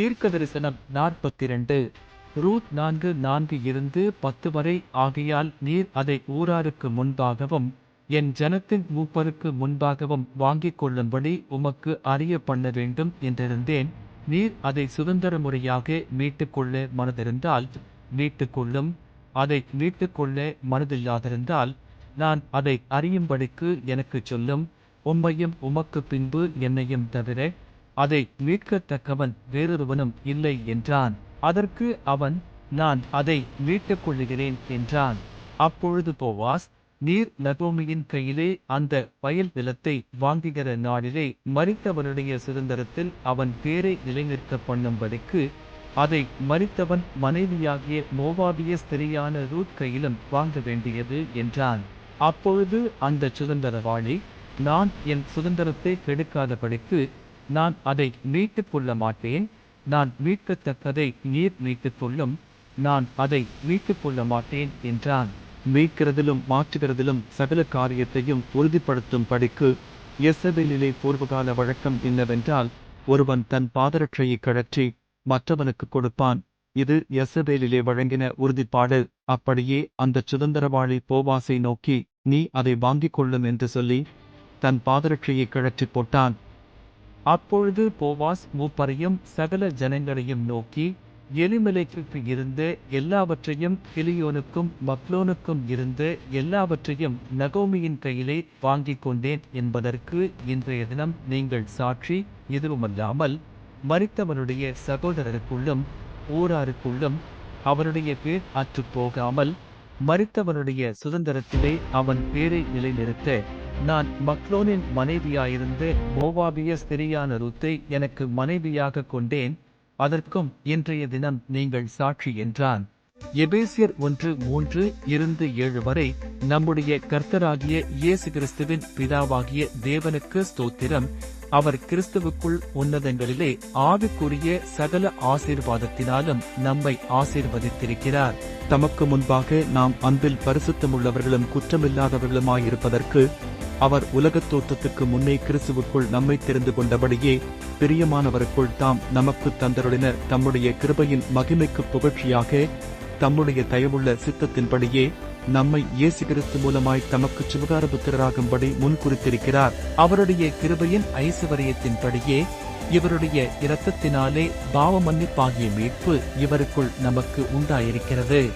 தீர்க்க தரிசனம் நாற்பத்தி இரண்டு ரூத் நான்கு நான்கு இருந்து பத்து வரை ஆகையால் நீர் அதை ஊராருக்கு முன்பாகவும் என் ஜனத்தின் மூப்பருக்கு முன்பாகவும் வாங்கிக் கொள்ளும்படி உமக்கு அறிய பண்ண வேண்டும் என்றிருந்தேன். நீர் அதை சுதந்திர முறையாக மீட்டுக்கொள்ள மனதிருந்தால் மீட்டுக்கொள்ளும் அதை மீட்டுக்கொள்ள மனதில்லாதிருந்தால் நான் அதை அறியும்படிக்கு எனக்குச் சொல்லும். உம்மையும் உமக்கு பின்பு என்னையும் தவிர அதை மீட்கத்தக்கவன் வேறொருவனும் இல்லை என்றான். அதற்கு அவன் நான் அதை மீட்டுக் கொள்ளுகிறேன் என்றான். அப்பொழுது போவாஸ் நீர் நகோமியின் கையிலே அந்த வயல் நிலத்தை வாங்குகிற நாளிலே மறித்தவனுடைய சுதந்திரத்தில் அவன் பேரை நிலைநிற்க பண்ணும்படிக்கு அதை மறித்தவன் மனைவியாகிய மோவாபிய ஸ்திரியான ரூத் கையிலும் வாங்க வேண்டியது என்றான். அப்பொழுது அந்த சுதந்திரவாளி நான் என் சுதந்திரத்தை கெடுக்காதபடிக்கு நான் அதை மீட்டுக் கொள்ள மாட்டேன். நான் மீட்கத்தக்கதை நீர் மீட்டுக் கொள்ளும். நான் அதை மீட்டுக் கொள்ள மாட்டேன் என்றான். மீட்கிறதிலும் மாற்றுகிறதிலும் சகல காரியத்தையும் உறுதிப்படுத்தும் படிக்கு எசபேலிலே பூர்வகால வழக்கம் என்னவென்றால் ஒருவன் தன் பாதரட்சையை கழற்றி மற்றவனுக்கு கொடுப்பான். இது எசபேலிலே வழங்கின உறுதிப்பாடு. அப்படியே அந்த சுதந்திரவாளி போவாசை நோக்கி நீ அதை வாங்கிக் கொள்ளும் என்று சொல்லி தன் பாதரட்சையை கழற்றி போட்டான். அப்பொழுது போவாஸ் மூப்பரையும் சகல ஜனங்களையும் நோக்கி எலிமலைக்கு இருந்து எல்லாவற்றையும் கிளியோனுக்கும் மக்லோனுக்கும் இருந்து எல்லாவற்றையும் நகோமியின் கையிலே வாங்கிக் கொண்டேன் என்பதற்கு இன்றைய தினம் நீங்கள் சாட்சி. எதுவுமல்லாமல் மறித்தவனுடைய சகோதரருக்குள்ளும் ஊராருக்குள்ளும் அவனுடைய பேர் அற்று போகாமல் மறித்தவனுடைய சுதந்திரத்திலே அவன் பேரை நிலைநிறுத்த நான் மக்லோனின் மனைவியாயிருந்த மோவாபிய ஸ்திரியான ருத்தை எனக்கு மனைவியாக கொண்டேன் அதற்கும் இன்றைய தினம் நீங்கள் சாட்சி என்றான். எபேசியர் ஒன்று மூன்று இருந்து ஏழு வரை நம்முடைய கர்த்தராகிய இயேசு கிறிஸ்துவின் பிதாவாகிய தேவனுக்கு ஸ்தோத்திரம். அவர் கிறிஸ்துவுக்குள் உன்னதங்களிலே ஆவிக்குரிய சகல ஆசீர்வாதத்தினாலும் நம்மை ஆசீர்வதித்திருக்கிறார். தமக்கு முன்பாக நாம் அன்பில் பரிசுத்தமுள்ளவர்களும் குற்றமில்லாதவர்களுமாயிருப்பதற்கு அவர் உலகத் தோற்றத்துக்கு முன்னே கிறிஸ்துவுக்குள் நம்மை தெரிந்து கொண்டபடியே பிரியமானவருக்குள் தாம் நமக்கு தந்தருளின தம்முடைய கிருபையின் மகிமைக்கு புகழ்ச்சியாக தம்முடைய தயவுள்ள சித்தத்தின்படியே நம்மை இயேசு கிறிஸ்து மூலமாய் தமக்கு சுபகார புத்திரராகும்படி முன்குறித்திருக்கிறார். அவருடைய கிருபையின் ஐசுவரியத்தின்படியே இவருடைய இரத்தத்தினாலே பாவ மன்னிப்பாகிய மீட்பு இவருக்குள் நமக்கு உண்டாயிருக்கிறது.